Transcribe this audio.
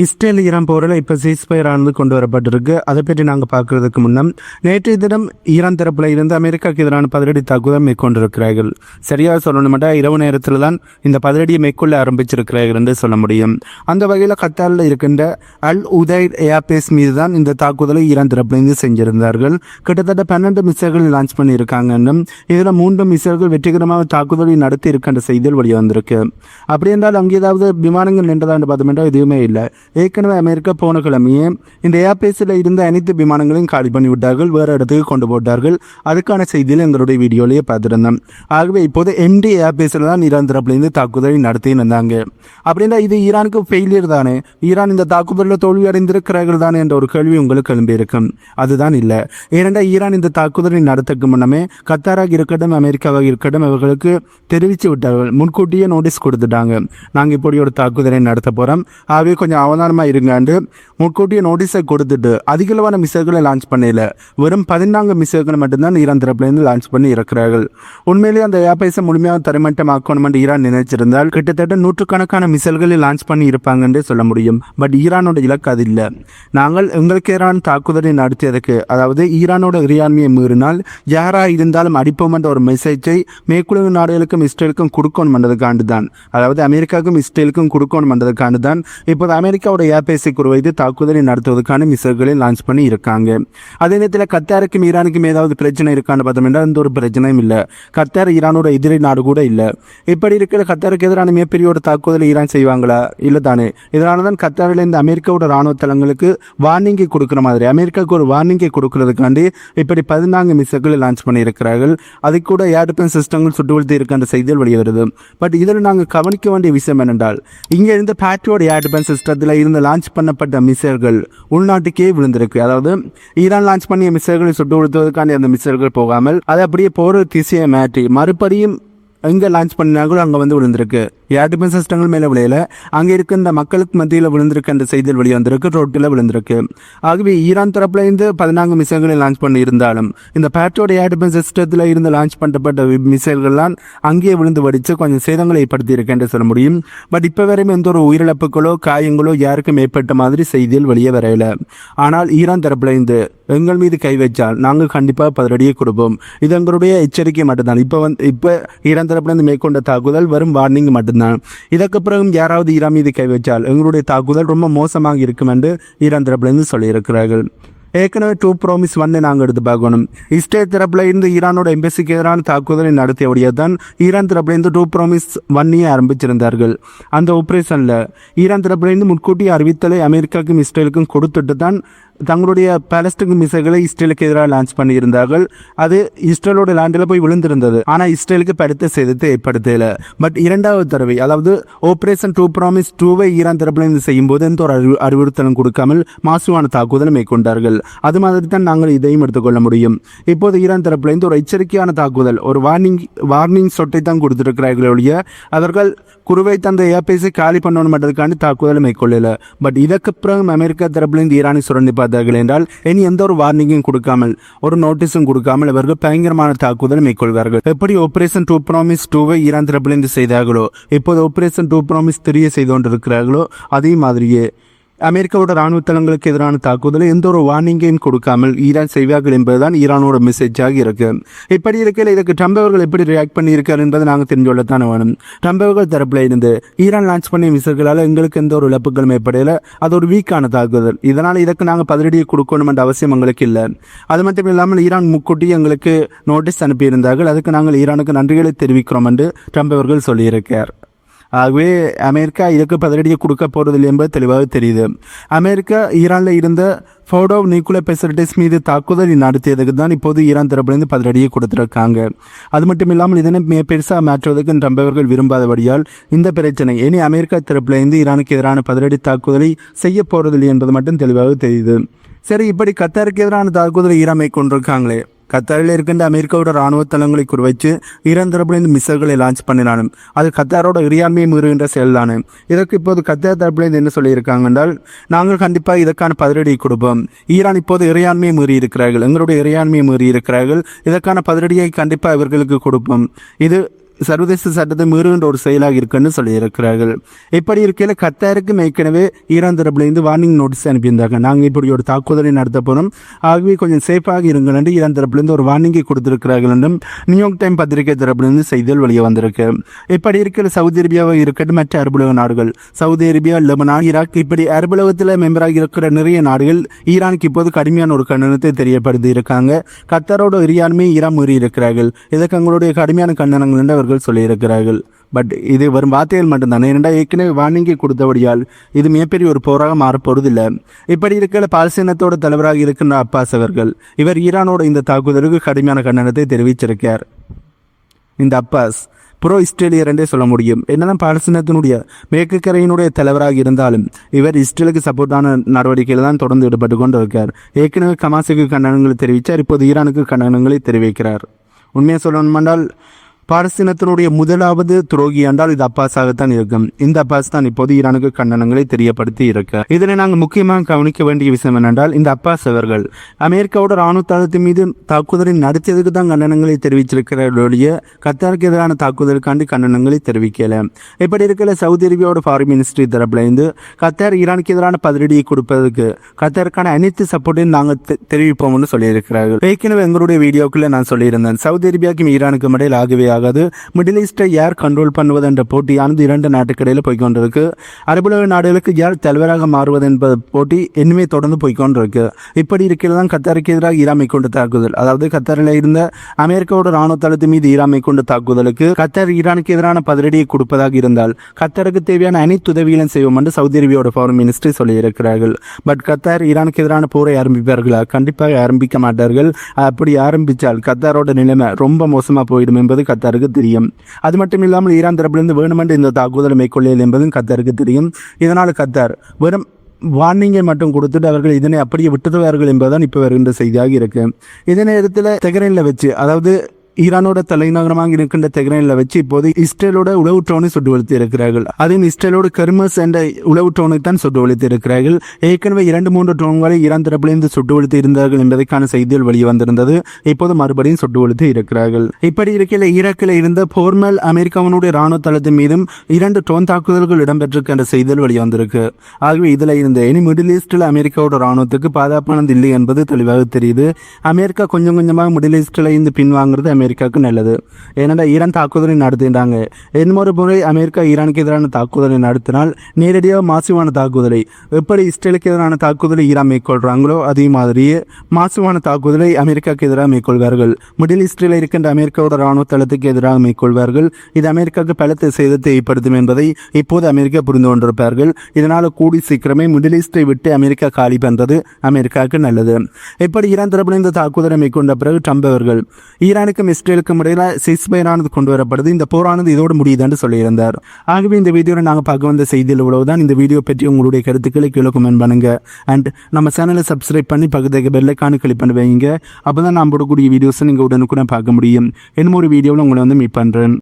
Israel Iran போரில் இப்போ ceasefire ஆனது கொண்டு வரப்பட்டிருக்கு அதை பற்றி நாங்கள் பார்க்கறதுக்கு முன்னம் நேற்றைய தினம் ஈரான் தரப்பில் இருந்து அமெரிக்காவுக்கு எதிரான பதிலடி தாக்குதல் மேற்கொண்டிருக்கிறார்கள். சரியாக சொல்லணுமாட்டா இரவு நேரத்தில் தான் இந்த பதிலடியை மேற்கொள்ள ஆரம்பிச்சிருக்கிறார்கள் என்று சொல்ல முடியும். அந்த வகையில் கத்தாரில் இருக்கின்ற அல் உதய் ஏர்பேஸ் மீது தான் இந்த தாக்குதலை ஈரான் தரப்பிலிருந்து செஞ்சிருந்தார்கள். கிட்டத்தட்ட பன்னெண்டு மிசைல்கள் லான்ச் பண்ணியிருக்காங்கன்னும் இதில் மூன்று மிசைல்கள் வெற்றிகரமாக தாக்குதலை நடத்தி இருக்கின்ற செய்திகள் வெளியே வந்திருக்கு அப்படி என்றால் அங்கே ஏதாவது விமானங்கள் நின்றதான்னு பார்த்தோம்னா எதுவுமே இல்லை. ஏற்கனவே அமெரிக்கா போன கிழமையே இந்த ஏர்பேஸில் இருந்த அனைத்து விமானங்களையும் காலி பண்ணி விட்டார்கள் வேறு இடத்துக்கு கொண்டு போட்டார்கள். அதுக்கான செய்தியில் எங்களுடைய வீடியோலேயே பார்த்துருந்தோம். ஆகவே இப்போது எம்டி ஏர்பேஸில் தான் ஈரான் தரப்புலேருந்து தாக்குதலை நடத்தி இருந்தாங்க. அப்படின்னா இது ஈரானுக்கு ஃபெயிலியர் தானே? ஈரான் இந்த தாக்குதலில் தோல்வி அடைந்திருக்கிறார்கள் தானே என்ற ஒரு கேள்வி உங்களுக்கு எழும்பியிருக்கும். அதுதான் இல்லை. ஏனென்றால் ஈரான் இந்த தாக்குதலை நடத்தக்கு முன்னமே கத்தாராக இருக்கட்டும் அமெரிக்காவாக இருக்கட்டும் அவர்களுக்கு தெரிவித்து விட்டார்கள். முன்கூட்டியே நோட்டீஸ் கொடுத்துட்டாங்க. நாங்கள் இப்படி ஒரு தாக்குதலை நடத்த போகிறோம் ஆகவே கொஞ்சம் அவதானமாக இருங்காண்டு முன்கூட்டியே நோட்டீஸை கொடுத்துட்டு அதிகளவான மிசைல்களை லான்ச் பண்ணல வெறும் பதினான்கு மிசைல்களை மட்டும்தான் ஈரான் தரப்புலேருந்து லான்ச் பண்ணி இருக்கிறார்கள் உண்மையிலேயே அந்த ஏர்பேஸை முழுமையாக தரைமட்டமாக்கணும் என்று ஈரான் நினைச்சிருந்தால் கிட்டத்தட்ட நூற்றுக்கணக்கான மிசைல்களை லான்ச் பண்ணி இருப்பாங்கன்றே சொல்ல முடியும். பட் ஈரானோட இலக்கு அது இல்லை. நாங்கள் எங்களுக்கு ஈரான் தாக்குதலை நடத்தியதுக்கு அதாவது ஈரானோட இறையாண்மையை மீறினால் யாராக இருந்தாலும் அடிப்போம் என்ற ஒரு மெசேஜை மேற்குலக நாடுகளுக்கும் இஸ்ரேலுக்கும் கொடுக்கணும் என்றதுக்காண்டு தான் அதாவது அமெரிக்காவுக்கும் இஸ்ரேலுக்கும் கொடுக்கணும் என்றதுக்காண்டு தான் இப்போது அமெரிக்காவோட ஏர்பேஸை குறிவைத்து தாக்குதலை நடத்துவதற்கான மிசைல்களை லான்ச் பண்ணி இருக்காங்க. அதே நேரத்தில் கத்தாருக்கும் ஈரானுக்கும் ஏதாவது பிரச்சனை இருக்கான்னு பார்த்தோம் என்றால் எந்த ஒரு பிரச்சனையும் இல்லை. கத்தார் ஈரானோட எதிரி நாடு கூட இல்லை. இப்படி இருக்கிற கத்தாருக்கு எதிரான மிகப்பெரிய ஒரு தாக்குதலை ஈரான் செய்வாங்களா? இல்லை தானே. இதனால தான் கத்தாரில் இந்த அமெரிக்காவோட ராணுவ தளங்களுக்கு வார்னிங்கை கொடுக்குற மாதிரி அமெரிக்காவுக்கு ஒரு வார்னிங்கை கொடுக்கறதுக்காண்டி இப்படி பதினான்கு மிசைல்களை லான்ச் பண்ணியிருக்கிறார்கள். அது கூட ஏர் டிஃபென்ஸ் சிஸ்டங்கள் சுட்டு வீழ்த்தி இருக்கின்ற செய்திகள் வெளியே வருது பட் இதில் நாங்கள் கவனிக்க வேண்டிய விஷயம் என்னென்றால் இங்கே இருந்த பேட்ரியோட ஏர் டிஃபென்ஸ் சிஸ்டத்தில் இருந்து லான்ச் பண்ணப்பட்ட மிசைல்கள் உள்நாட்டுக்கே விழுந்திருக்கு. அதாவது ஈரான் லான்ச் பண்ணிய மிசைல்களை சுட்டு வீழ்த்துவதற்கான அந்த மிசைல்கள் போகாமல் அதை அப்படியே போகிற திசையை மாற்றி மறுபடியும் எங்கே லான்ச் பண்ணாங்களோ அங்கே வந்து விழுந்திருக்கு. ஏர் டிஃபென்ஸ் சிஸ்டங்கள் மேலே விளையல? அங்கே இருக்க இந்த மக்களுக்கு மத்தியில் விழுந்திருக்க அந்த செய்திகள் வெளியே வந்திருக்கு ரோட்டில் விழுந்திருக்கு. ஆகவே ஈரான் தரப்புல இருந்து பதினான்கு மிசைல்களை லான்ச் பண்ணியிருந்தாலும் இந்த பேட்ரோட ஏர் டிஃபென்ஸ் சிஸ்டத்தில் இருந்து லான்ச் பண்ணப்பட்ட மிசைல்கள்லாம் அங்கேயே விழுந்து வடித்து கொஞ்சம் சேதங்களை ஏற்படுத்தியிருக்கு என்று சொல்ல முடியும். பட் இப்போ வரையும் எந்த ஒரு உயிரிழப்புகளோ காயங்களோ யாருக்கும் ஏற்பட்ட மாதிரி செய்திகள் வெளியே வரையல ஆனால் ஈரான் தரப்புல இருந்து எங்கள் மீது கை வச்சால் நாங்கள் கண்டிப்பாக பதிலடியை கொடுப்போம். இது எங்களுடைய எச்சரிக்கை மட்டும்தான். இப்போ வந்து இப்போ ஈரான் தரப்புலேருந்து மேற்கொண்ட தாக்குதல் வெறும் வார்னிங் மட்டும்தான். இதற்கு பிறகும் யாராவது ஈரான் மீது கை வச்சால் எங்களுடைய தாக்குதல் ரொம்ப மோசமாக இருக்கும் என்று ஈரான் தரப்பிலிருந்து சொல்லியிருக்கிறார்கள். ஏற்கனவே டூ ப்ரோமிஸ் வந்து நாங்கள் எடுத்து பார்க்கணும். இஸ்ரேல் தரப்பில் இருந்து ஈரானோட எம்பசிக்கு எதிரான தாக்குதலை நடத்தியபடியே தான் ஈரான் தரப்பிலிருந்து டூ ப்ரோமிஸ் ஒன்னையே ஆரம்பிச்சிருந்தார்கள். அந்த ஆப்ரேஷனில் ஈரான் தரப்பிலிருந்து முன்கூட்டிய அறிவித்தலை அமெரிக்காவுக்கும் இஸ்ரேலுக்கும் கொடுத்துட்டு தான் தங்களுடைய பாலஸ்டிக் மிசைகளை இஸ்ரேலுக்கு எதிராக லான்ச் பண்ணியிருந்தார்கள். அது இஸ்ரேலோட லேண்டில் போய் விழுந்திருந்தது. ஆனால் இஸ்ரேலுக்கு படுத்த சேதத்தை ஏற்படுத்தல. பட் இரண்டாவது தடவை அதாவது ஆபரேஷன் டூ ப்ராமிஸ் டூவை ஈரான் தரப்பிலிருந்து செய்யும்போது எந்த ஒரு அறிவு அறிவுறுத்தலும் கொடுக்காமல் மாசுவான தாக்குதலை மேற்கொண்டார்கள். அது மாதிரி தான் நாங்கள் இதையும் எடுத்துக்கொள்ள முடியும். இப்போது ஈரான் தரப்பிலிருந்து ஒரு எச்சரிக்கையான தாக்குதல் ஒரு வார்னிங் வார்னிங் சொட்டை தான் கொடுத்திருக்கிறார்கள் ஒழிய அவர்கள் குருவை தந்த ஏர்பேஸை காலி பண்ணணும் மட்டுக்காண்டி தாக்குதலை மேற்கொள்ளல. பட் இதற்கு பிறகு அமெரிக்கா தரப்பிலிருந்து ஈரானை சுரண்டி பார்த்தார்கள் என்றால் இனி எந்த ஒரு வார்னிங்கும் கொடுக்காமல் ஒரு நோட்டீஸும் கொடுக்காமல் இவர்கள் பயங்கரமான தாக்குதல் மேற்கொள்வார்கள். எப்படி ஆபரேஷன் டூ ப்ராமிஸ் டூவை ஈரான் தரப்பிலிருந்து செய்தார்களோ இப்போது ஆபரேஷன் டூ ப்ராமிஸ் த்ரீயை செய்து கொண்டிருக்கிறார்களோ அதே மாதிரியே அமெரிக்காவோட ராணுவ தளங்களுக்கு எதிரான தாக்குதலை எந்த ஒரு வார்னிங்கையும் கொடுக்காமல் ஈரான் செய்வார்கள் என்பதுதான் ஈரானோட மெசேஜாக இருக்கு. இப்படி இருக்கையில் இதுக்கு ட்ரம்ப் அவர்கள் எப்படி ரியாக்ட் பண்ணியிருக்கார் என்பதை நாங்கள் தெரிஞ்சு கொள்ளத்தான் வேணும். ட்ரம்ப் அவர்கள் தரப்பில் இருந்து ஈரான் லான்ச் பண்ணிய மிசைல்களால் எங்களுக்கு எந்த ஒரு இழப்புகளும் ஏற்படையில அது ஒரு வீக்கான தாக்குதல். இதனால் இதற்கு நாங்கள் பதிலடியை கொடுக்கணும் என்ற அவசியம் எங்களுக்கு இல்லை. அது மட்டும் இல்லாமல் ஈரான் முக்கூட்டி எங்களுக்கு நோட்டீஸ் அனுப்பியிருந்தார்கள். அதுக்கு நாங்கள் ஈரானுக்கு நன்றிகளை தெரிவிக்கிறோம் என்று ட்ரம்ப் அவர்கள் சொல்லியிருக்கார். ஆகவே அமெரிக்கா இதுக்கு பதிலடியை கொடுக்க போறதில்லை என்பது தெளிவாக தெரியுது. அமெரிக்கா ஈரானில் இருந்த ஃபோடோ நியூக்ளியர் ஃபெசிலிட்டிஸ் மீது தாக்குதல் நடத்தியதுக்கு தான் இப்போது ஈரான் தரப்பிலிருந்து பதிலடியை கொடுத்துருக்காங்க. அது மட்டும் இல்லாமல் இதனை மிக பெருசாக மாற்றுவதற்கு ட்ரம்ப் அவர்கள் விரும்பாதபடியால் இந்த பிரச்சனை. இனி அமெரிக்கா தரப்பிலிருந்து ஈரானுக்கு எதிரான பதிலடி தாக்குதலை செய்ய போறதில்லை என்பது மட்டும் தெளிவாக தெரியுது. சரி இப்படி கத்தாருக்கு எதிரான தாக்குதலை ஈரான் மேற்கொண்டிருக்காங்களே. கத்தாரில் இருக்கின்ற அமெரிக்காவோட ராணுவ தளங்களை குறிவைச்சு ஈரான் தரப்புலேருந்து மிசைல்களை லான்ச் பண்ணினாலும் அது கத்தாரோட இறையாண்மையை மீறுகின்ற செயல்தானே? இதற்கு இப்போது கத்தார் தரப்புலேருந்து என்ன சொல்லியிருக்காங்க என்றால் நாங்கள் கண்டிப்பாக இதற்கான பதிலடி கொடுப்போம். ஈரான் இப்போது இறையாண்மையை மீறி இருக்கிறார்கள் எங்களுடைய இறையாண்மையை மீறி இருக்கிறார்கள் இதற்கான பதிலடியை கண்டிப்பாக இவர்களுக்கு கொடுப்போம். இது சர்வதேச சட்டத்தை மீறுகின்ற ஒரு செயலாக இருக்குன்னு சொல்லியிருக்கிறார்கள். இப்படி இருக்கையில் கத்தாருக்கு ஏற்கனவே ஈரான் தரப்புலேருந்து வார்னிங் நோட்டீஸ் அனுப்பியிருந்தாங்க. நாங்கள் இப்படி ஒரு தாக்குதலை நடத்த போகிறோம் ஆகவே கொஞ்சம் சேஃபாக இருங்கள் என்று ஈரான் தரப்புலேருந்து ஒரு வார்னிங்கை கொடுத்திருக்கிறார்கள் என்றும் நியூயார்க் டைம் பத்திரிகை தரப்புலேருந்து செய்திகள் வெளியே வந்திருக்கு. இப்படி இருக்கிற சவுதி அரேபியாவாக இருக்கட்டும் மற்ற அரபுலக நாடுகள். சவுதி அரேபியா லெபனான் ஈராக் இப்படி அரபுலகத்தில் மெம்பராக இருக்கிற நிறைய நாடுகள் ஈரானுக்கு இப்போது கடுமையான ஒரு கண்டனத்தை தெரியப்படுத்தி இருக்காங்க கத்தாரோட இறையாண்மை ஈரான் மீறி இருக்கிறார்கள். இதற்கு எங்களுடைய கடுமையான கண்டனங்கள் என்று அவர்கள் சொல்லியிருக்கிறார்கள். பட் இது வரும் வார்த்தைகள் மட்டும்தானே. ஏனெண்டா ஏற்கனவே வார்னிங்கை கொடுத்தபடியால் இது மிகப்பெரிய ஒரு போராக மாறப்போவதில்லை இப்படி இருக்கிற பாலஸ்தீனத்தோட தலைவராக இருக்கின்ற அப்பாஸ் அவர்கள் இவர் ஈரானோட இந்த தாக்குதலுக்கு கடுமையான கண்டனத்தை தெரிவிச்சிருக்கார் இந்த அப்பாஸ் ப்ரோ இஸ்ரேலியர் என்றே சொல்ல முடியும். என்னதான் பாலஸ்தீனத்தினுடைய மேற்கு கரையினுடைய தலைவராக இருந்தாலும் இவர் இஸ்ரேலுக்கு சப்போர்ட்டான நடவடிக்கையில் தான் தொடர்ந்து ஈடுபட்டு கொண்டு இருக்கார் ஏற்கனவே கமாசுக்கு கண்டனங்களை தெரிவித்தார் இப்போது ஈரானுக்கு கண்டனங்களை தெரிவிக்கிறார். உண்மையை சொல்லணுமென்றால் பாரஸ்தீனத்தினுடைய முதலாவது துரோகி என்றால் இது அப்பாஸாகத்தான் இருக்கும். இந்த அப்பாஸ் தான் இப்போது ஈரானுக்கு கண்டனங்களை தெரியப்படுத்தி இருக்க. இதனை நாங்கள் முக்கியமாக கவனிக்க வேண்டிய விஷயம் என்னென்றால் இந்த அப்பாஸ் அவர்கள் அமெரிக்காவோட ராணுவ தளத்தின் மீது தாக்குதலை நடத்தியதுக்கு தான் கண்டனங்களை தெரிவிச்சிருக்கிறவர்களுடைய கத்தாருக்கு எதிரான தாக்குதலுக்காண்டி கண்டனங்களை தெரிவிக்கல. இப்படி இருக்கிற சவுதி அரேபியாவோட ஃபாரின் மினிஸ்ட்ரி தரப்புலேருந்து கத்தார் ஈரானுக்கு எதிரான பதிலடியை கொடுப்பதற்கு கத்தாருக்கான அனைத்து சப்போர்ட்டையும் நாங்கள் தெ- தெரிவிப்போம்னு சொல்லியிருக்கிறார்கள். ஏற்கனவே எங்களுடைய வீடியோக்குள்ளே நான் சொல்லியிருந்தேன். சவுதி அரேபியாவுக்கும் ஈரானுக்கும் இடையில் ஆகவே ஆகாது மிடில் ஈஸ்டை யார் கண்ட்ரோல் பண்ணுவது என்ற போட்டியானது இரண்டு நாட்டுக்கிடையில் போய்கொண்டிருக்கு அரபுலக நாடுகளுக்கு யார் தலைவராக மாறுவது என்பது போட்டி இனிமே தொடர்ந்து போய்க்கொண்டிருக்கு. இப்படி இருக்கிறது தான் கத்தாருக்கு எதிராக ஈராமை கொண்டு தாக்குதல். அதாவது கத்தாரில் இருந்த அமெரிக்காவோட ராணுவ தளத்து மீது ஈராமை கொண்டு தாக்குதலுக்கு கத்தார் ஈரானுக்கு எதிரான பதிலடியை கொடுப்பதாக இருந்தால் கத்தாருக்கு தேவையான அனைத்து உதவிகளும் செய்வோம் என்று சவுதி அரேபியாவோட ஃபாரின் மினிஸ்ட்ரி சொல்லியிருக்கிறார்கள். பட் கத்தார் ஈரானுக்கு எதிரான போரை ஆரம்பிப்பார்களா? கண்டிப்பாக ஆரம்பிக்க மாட்டார்கள். அப்படி ஆரம்பித்தால் கத்தாரோட நிலைமை ரொம்ப மோசமாக போயிடும் என்பது கத்தார் கத்தருக்கு தெரியும். அது மட்டும் இல்லாமல் ஈரான் தரப்பிலிருந்து வேணுமென்று இந்த தாக்குதலை மேற்கொள்ளியது என்பதும் கத்தருக்கு தெரியும். இதனால் கத்தார் வெறும் வார்னிங்கை மட்டும் கொடுத்துட்டு அவர்கள் இதனை அப்படியே விட்டுடுவார்கள் என்பதுதான் இப்போ வருகின்ற செய்தியாக இருக்கு. இதே நேரத்தில் தெகரனில் வச்சு அதாவது ஈரானோட தலைநகரமாக இருக்கின்ற தெஹ்ரானில் வச்சு இப்போது இஸ்ரேலோட உளவு ட்ரோனை சுட்டு வலுத்தி இருக்கிறார்கள் அதையும் இஸ்ரேலோட கர்மஸ் என்ற உளவு ட்ரோனை தான் சுட்டு வலுத்தி இருக்கிறார்கள் ஏற்கனவே இரண்டு மூன்று ட்ரோன்களை ஈரான் தரப்பிலிருந்து சுட்டு வலுத்தி இருந்தார்கள் என்பதற்கான செய்திகள் வெளிவந்திருந்தது இப்போது மறுபடியும் சுட்டு வலுத்தி இருக்கிறார்கள் இப்படி இருக்கையில் ஈராக்கில் இருந்த போர்மல் அமெரிக்காவினுடைய ராணுவ தளத்தின் மீதும் இரண்டு ட்ரோன் தாக்குதல்கள் இடம்பெற்றிருக்கின்ற செய்திகள் வெளிவந்திருக்கு ஆகவே இதில் இருந்த இனி மிடில் ஈஸ்டில் அமெரிக்காவோட ராணுவத்துக்கு பாதுகாப்பானது இல்லை என்பது தெளிவாக தெரியுது. அமெரிக்கா கொஞ்சம் கொஞ்சமாக மிடில் ஈஸ்டில் இருந்து பின்வாங்குறது அமெரிக்காவுக்கு நல்லது. ஏனென்றால் ஈரான் தாக்குதலை நடத்தினாங்க. இன்னொரு முறை அமெரிக்கா ஈரானுக்கு எதிரான தாக்குதலை நடத்தினால் நேரடியாக மாசுவான தாக்குதலை எப்படி இஸ்ரேலுக்கு எதிரான தாக்குதலை ஈரான் மேற்கொள்கிறாங்களோ அதே மாதிரியே மாசுவான தாக்குதலை அமெரிக்காவுக்கு எதிராக மேற்கொள்வார்கள். மிடில் ஈஸ்டில் இருக்கின்ற அமெரிக்காவோட ராணுவ தளத்துக்கு எதிராக மேற்கொள்வார்கள். இது அமெரிக்காவுக்கு பலத்த சேதத்தை ஏற்படுத்தும் என்பதை இப்போது அமெரிக்கா புரிந்து கொண்டிருப்பார்கள். இதனால் கூடி சீக்கிரமே மிடில் ஈஸ்டை விட்டு அமெரிக்கா காலி பண்ணுறது அமெரிக்காவுக்கு நல்லது. எப்படி ஈரான் தரப்பில் இந்த தாக்குதலை மேற்கொண்ட பிறகு ட்ரம்ப் அவர்கள் ஈரானுக்கு இஸ்ரேலுக்கும் இடையில சிஸ்பயரானது கொண்டு வரப்படுது இந்த போரானது இதோடு முடியுது என்று சொல்லியிருந்தார். ஆகவே இந்த வீடியோவில் நாங்கள் பார்க்க வந்த செய்தியில் இவ்வளவுதான். இந்த வீடியோ பற்றி உங்களுடைய கருத்துக்களை கீழே கமெண்ட் பண்ணுங்க. அண்ட் நம்ம சேனலை சப்ஸ்கிரைப் பண்ணி பக்கத்துக்கு பெல்லைக்கானு கிளிக் பண்ணி வைங்க. அப்போ தான் நான் போடக்கூடிய வீடியோஸை நீங்கள் உடனுக்குடன் பார்க்க முடியும். இன்னும் ஒரு வீடியோவில் உங்களை வந்து மீட் பண்ணுறேன்